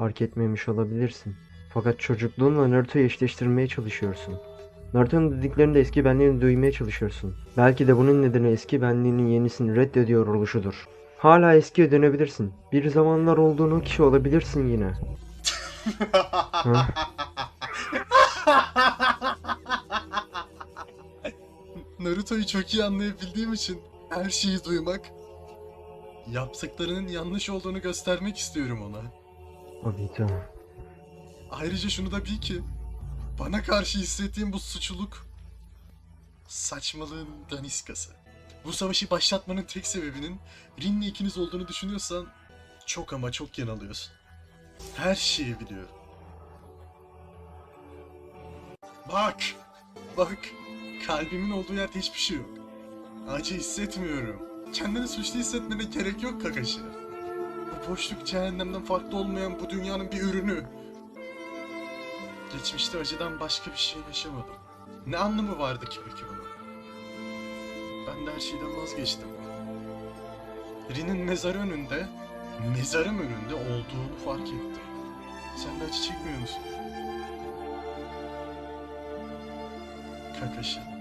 Fark etmemiş olabilirsin. Fakat çocukluğunla Naruto'yu eşleştirmeye çalışıyorsun. Naruto'nun dediklerinde eski benliğini duymaya çalışıyorsun. Belki de bunun nedeni eski benliğinin yenisini reddediyor oluşudur. Hala eskiye dönebilirsin. Bir zamanlar olduğun o kişi olabilirsin yine. Naruto'yu çok iyi anlayabildiğim için her şeyi duymak, yaptıklarının yanlış olduğunu göstermek istiyorum ona. Obito. Ayrıca şunu da bil ki, bana karşı hissettiğim bu suçluluk, saçmalığın daniskası. Bu savaşı başlatmanın tek sebebinin Rin'le ikiniz olduğunu düşünüyorsan çok ama çok yanılıyorsun. Her şeyi biliyor. Bak, bak, kalbimin olduğu yerde hiçbir şey yok. Acı hissetmiyorum. Kendini suçlu hissetmene gerek yok Kakashi. Boşluk cehennemden farklı olmayan bu dünyanın bir ürünü. Geçmişte acıdan başka bir şey yaşamadım. Ne anlamı vardı ki peki bunun? Ben de her şeyden vazgeçtim. Rin'in mezarı önünde, mezarım önünde olduğunu fark ettim. Sen de acı çekmiyor musun? Kakashi.